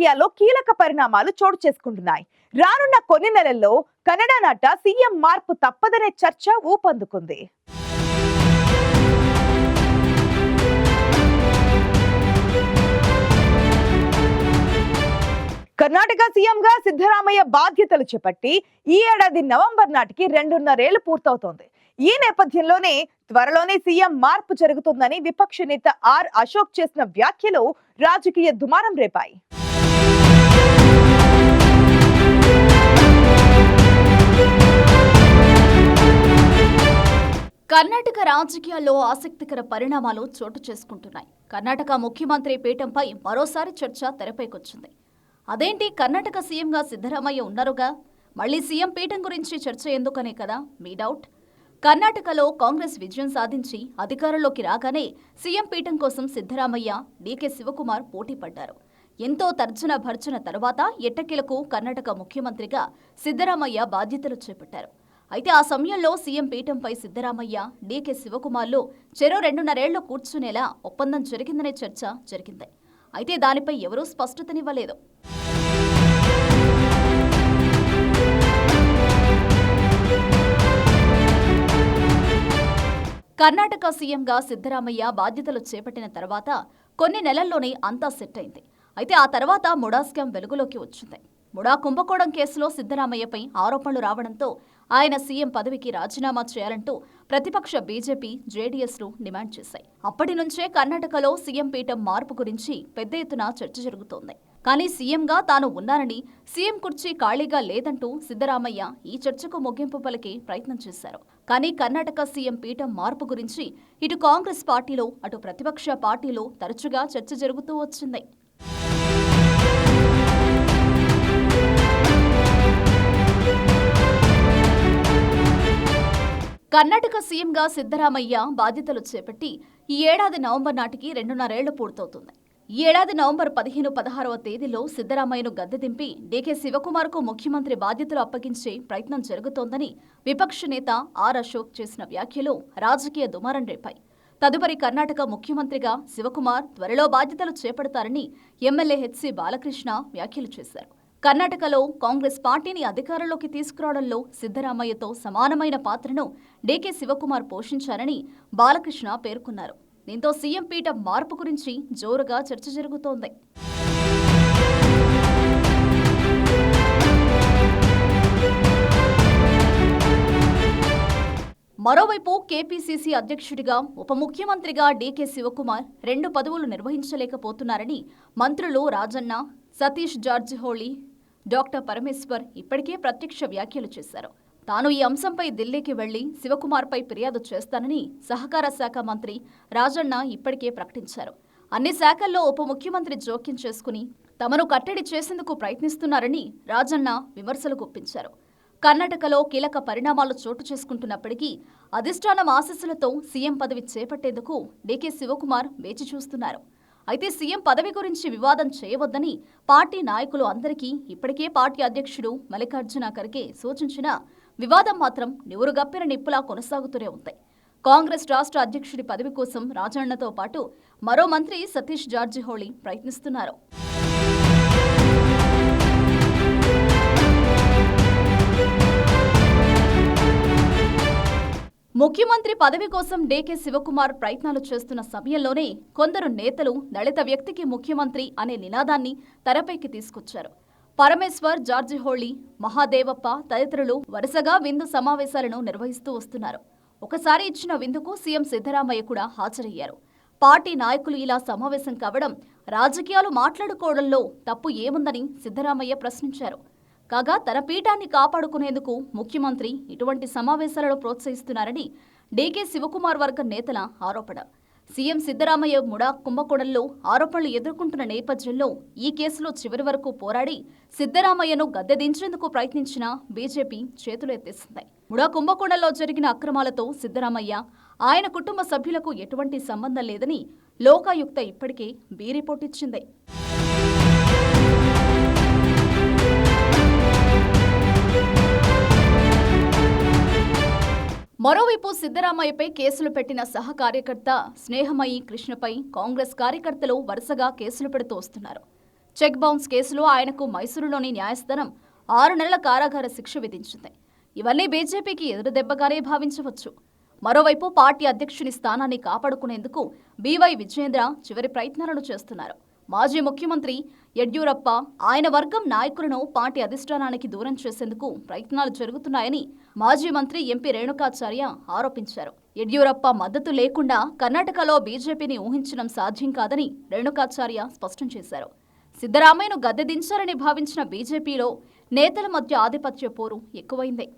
రాజకీయాల్లో కీలక పరిణామాలు చోటు చేసుకుంటున్నాయి. రానున్న కొన్ని నెలల్లో కన్నడ నట సీఎం మార్పు తప్పదనే చర్చ ఊపందుకుంది. కర్ణాటక సీఎంగా సిద్ధరామయ్య బాధ్యతలు చేపట్టి ఈ ఏడాది నవంబర్ నాటికి రెండున్నరేళ్ళు పూర్తవుతోంది. ఈ నేపథ్యంలోనే త్వరలోనే సీఎం మార్పు జరుగుతుందని విపక్ష నేత ఆర్ అశోక్ చేసిన వ్యాఖ్యలు రాజకీయ దుమారం రేపాయి. కర్ణాటక రాజకీయాల్లో ఆసక్తికర పరిణామాలు చోటు చేసుకుంటున్నాయి. కర్ణాటక ముఖ్యమంత్రి పీఠంపై మరోసారి చర్చ తెరపైకొచ్చింది. అదేంటి కర్ణాటక సీఎంగా సిద్ధరామయ్య ఉన్నారుగా? మళ్ళీ సీఎం పీఠం గురించి చర్చ ఎందుకనే కదా? మీ డౌట్? కర్ణాటకలో కాంగ్రెస్ విజయం సాధించి అధికారంలోకి రాగానే సీఎం పీఠం కోసం సిద్ధరామయ్య డీకే శివకుమార్ పోటీ పడ్డారు. ఎంతో తర్జన భర్జన తర్వాత ఎట్టకేలకు కర్ణాటక ముఖ్యమంత్రిగా సిద్ధరామయ్య బాధ్యతలు చేపట్టారు. అయితే ఆ సమయంలో సీఎం పీఠంపై సిద్ధరామయ్య డీకే శివకుమార్లు చెరో రెండున్నరేళ్ళు కూర్చునేలా ఒప్పందం జరిగిందనే చర్చ జరిగింది. అయితే దానిపై ఎవరూ స్పష్టతనివ్వలేదు. కర్ణాటక సీఎంగా సిద్ధరామయ్య బాధ్యతలు చేపట్టిన తర్వాత కొన్ని నెలల్లోనే అంతా సెట్ అయింది. అయితే ఆ తర్వాత ముడా స్కామ్ వెలుగులోకి వచ్చింది. ముడా కుంభకోణం కేసులో సిద్ధరామయ్యపై ఆరోపణలు రావడంతో ఆయన సీఎం పదవికి రాజీనామా చేయాలంటూ ప్రతిపక్ష బీజేపీ జేడీఎస్లు డిమాండ్ చేశాయి. అప్పటి నుంచే కర్ణాటకలో సీఎం పీఠం మార్పు గురించి పెద్ద ఎత్తున చర్చ జరుగుతోంది. కానీ సీఎంగా తాను ఉన్నానని సీఎం కుర్చీ ఖాళీగా లేదంటూ సిద్ధరామయ్య ఈ చర్చకు ముగింపు పలికే ప్రయత్నం చేశారు. కానీ కర్ణాటక సీఎం పీఠం మార్పు గురించి ఇటు కాంగ్రెస్ పార్టీలో అటు ప్రతిపక్ష పార్టీలో తరచుగా చర్చ జరుగుతూ వచ్చింది. కర్ణాటక సీఎంగా సిద్ధరామయ్య బాధ్యతలు చేపట్టి ఈ ఏడాది నవంబర్ నాటికి రెండున్నరేళ్ళు పూర్తవుతుంది. ఈ ఏడాది నవంబర్ పదిహేను పదహారవ తేదీలో సిద్ధరామయ్యను గద్దె దింపి డీకే శివకుమార్కు ముఖ్యమంత్రి బాధ్యతలు అప్పగించే ప్రయత్నం జరుగుతోందని విపక్ష నేత ఆర్ అశోక్ చేసిన వ్యాఖ్యలు రాజకీయ దుమారం రేపాయి. తదుపరి కర్ణాటక ముఖ్యమంత్రిగా శివకుమార్ త్వరలో బాధ్యతలు చేపడతారని ఎమ్మెల్యే హెచ్సి బాలకృష్ణ వ్యాఖ్యలు చేశారు. కర్ణాటకలో కాంగ్రెస్ పార్టీని అధికారంలోకి తీసుకురావడంలో సిద్ధరామయ్యతో సమానమైన పాత్రను డీకే శివకుమార్ పోషించారని బాలకృష్ణ పేర్కొన్నారు. దీంతో సీఎం పీఠం మార్పు గురించి జోరుగా చర్చ జరుగుతోంది. మరోవైపు కేపీసీసీ అధ్యక్షుడిగా ఉప ముఖ్యమంత్రిగా డీకే శివకుమార్ రెండు పదవులు నిర్వహించలేకపోతున్నారని మంత్రులు రాజన్న సతీష్ జార్జిహోళీ డాక్టర్ పరమేశ్వర్ ఇప్పటికే ప్రత్యక్ష వ్యాఖ్యలు చేశారు. తాను ఈ అంశంపై ఢిల్లీకి వెళ్ళి శివకుమార్పై ఫిర్యాదు చేస్తానని సహకార శాఖ మంత్రి రాజన్న ఇప్పటికే ప్రకటించారు. అన్ని శాఖల్లో ఉప ముఖ్యమంత్రి జోక్యం చేసుకుని తమను కట్టడి చేసేందుకు ప్రయత్నిస్తున్నారని రాజన్న విమర్శలు గుప్పించారు. కర్ణాటకలో కీలక పరిణామాలు చోటు చేసుకుంటున్నప్పటికీ అధిష్టానం ఆశస్సులతో సీఎం పదవి చేపట్టేందుకు డీకే శివకుమార్ వేచి చూస్తున్నారు. అయితే సీఎం పదవి గురించి వివాదం చేయవద్దని పార్టీ నాయకులు అందరికీ ఇప్పటికే పార్టీ అధ్యక్షుడు మల్లికార్జున ఖర్గే సూచించిన వివాదం మాత్రం నివురుగప్పిన నిప్పులా కొనసాగుతూనే ఉంది. కాంగ్రెస్ రాష్ట్ర అధ్యక్షుడి పదవి కోసం రాజన్నతో పాటు మరో మంత్రి సతీష్ జార్జిహోళీ ప్రయత్నిస్తున్నారు. ముఖ్యమంత్రి పదవి కోసం డేకే శివకుమార్ ప్రయత్నాలు చేస్తున్న సమయంలోనే కొందరు నేతలు దళిత వ్యక్తికి ముఖ్యమంత్రి అనే నినాదాన్ని తెరపైకి తీసుకొచ్చారు. పరమేశ్వర్ జార్జిహోళీ మహాదేవప్ప తదితరులు వరుసగా విందు సమావేశాలను నిర్వహిస్తూ వస్తున్నారు. ఒకసారి ఇచ్చిన విందుకు సీఎం సిద్ధరామయ్య కూడా హాజరయ్యారు. పార్టీ నాయకులు ఇలా సమావేశం కావడం రాజకీయాలు మాట్లాడుకోవడంలో తప్పు ఏముందని సిద్ధరామయ్య ప్రశ్నించారు. కాగా తన పీఠాన్ని కాపాడుకునేందుకు ముఖ్యమంత్రి ఇటువంటి సమావేశాలను ప్రోత్సహిస్తున్నారని డీకే శివకుమార్ వర్గ నేతల ఆరోపణ. సీఎం సిద్ధరామయ్య ముడా కుంభకోణంలో ఆరోపణలు ఎదుర్కొంటున్న నేపథ్యంలో ఈ కేసులో చివరి వరకు పోరాడి సిద్ధరామయ్యను గద్దెదించేందుకు ప్రయత్నించిన బీజేపీ చేతులెత్తేసింది ముడా కుంభకోణంలో జరిగిన అక్రమాలతో సిద్ధరామయ్య ఆయన కుటుంబ సభ్యులకు ఎటువంటి సంబంధం లేదని లోకాయుక్త ఇప్పటికే బీ రిపోర్ట్ ఇచ్చింది. మరోవైపు సిద్ధరామయ్యపై కేసులు పెట్టిన సహ కార్యకర్త స్నేహమయి కృష్ణపై కాంగ్రెస్ కార్యకర్తలు వరుసగా కేసులు పెడుతూ వస్తున్నారు. చెక్ బౌన్స్ కేసులో ఆయనకు మైసూరులోని న్యాయస్థానం ఆరు నెలల కారాగార శిక్ష విధించింది. ఇవన్నీ బీజేపీకి ఎదురుదెబ్బగానే భావించవచ్చు. మరోవైపు పార్టీ అధ్యక్షుని స్థానాన్ని కాపాడుకునేందుకు బీవై విజయేంద్ర చివరి ప్రయత్నాలను చేస్తున్నారు. మాజీ ముఖ్యమంత్రి యడ్యూరప్ప ఆయన వర్గం నాయకులను పార్టీ అధిష్టానానికి దూరం చేసేందుకు ప్రయత్నాలు జరుగుతున్నాయని మాజీ మంత్రి ఎంపీ రేణుకాచార్య ఆరోపించారు. యడ్యూరప్ప మద్దతు లేకుండా కర్ణాటకలో బీజేపీని ఊహించడం సాధ్యం కాదని రేణుకాచార్య స్పష్టం చేశారు. సిద్ధరామయ్యను గద్దెదించారని భావించిన బీజేపీలో నేతల మధ్య ఆధిపత్య పోరు ఎక్కువైంది.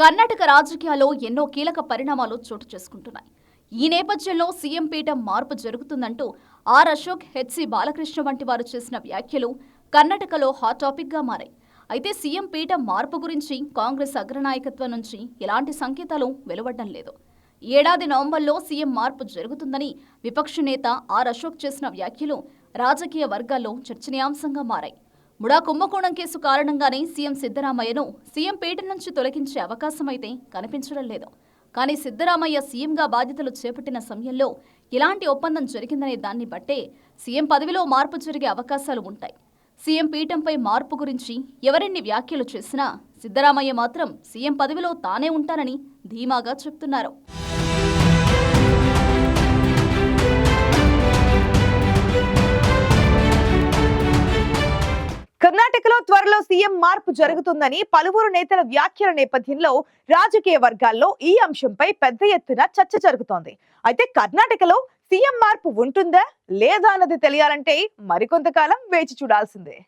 కర్ణాటక రాజకీయాల్లో ఎన్నో కీలక పరిణామాలు చోటు చేసుకుంటున్నాయి. ఈ నేపథ్యంలో సీఎం పీఠం మార్పు జరుగుతుందంటూ ఆర్ అశోక్ హెచ్సి బాలకృష్ణ వంటి వారు చేసిన వ్యాఖ్యలు కర్ణాటకలో హాట్ టాపిక్గా మారాయి. అయితే సీఎం పీఠం మార్పు గురించి కాంగ్రెస్ అగ్రనాయకత్వం నుంచి ఎలాంటి సంకేతాలు వెలువడడం లేదు. ఏడాది నవంబర్లో సీఎం మార్పు జరుగుతుందని విపక్ష నేత ఆర్ అశోక్ చేసిన వ్యాఖ్యలు రాజకీయ వర్గాల్లో చర్చనీయాంశంగా మారాయి. ముడా కుంభకోణం కేసు కారణంగానే సీఎం సిద్ధరామయ్యను సీఎం పీఠ నుంచి తొలగించే అవకాశమైతే కనిపించడం లేదు. కానీ సిద్ధరామయ్య సీఎంగా బాధ్యతలు చేపట్టిన సమయంలో ఎలాంటి ఒప్పందం జరిగిందనే దాన్ని బట్టే సీఎం పదవిలో మార్పు జరిగే అవకాశాలు ఉంటాయి. సీఎం పీఠంపై మార్పు గురించి ఎవరెన్ని వ్యాఖ్యలు చేసినా సిద్ధరామయ్య మాత్రం సీఎం పదవిలో తానే ఉంటానని ధీమాగా చెప్తున్నారు. త్వరలో సీఎం మార్పు జరుగుతుందని పలువురు నేతల వ్యాఖ్యల నేపథ్యంలో రాజకీయ వర్గాల్లో ఈ అంశంపై పెద్ద ఎత్తున చర్చ జరుగుతోంది. అయితే కర్ణాటకలో సీఎం మార్పు ఉంటుందా లేదా అన్నది తెలియాలంటే మరికొంతకాలం వేచి చూడాల్సిందే.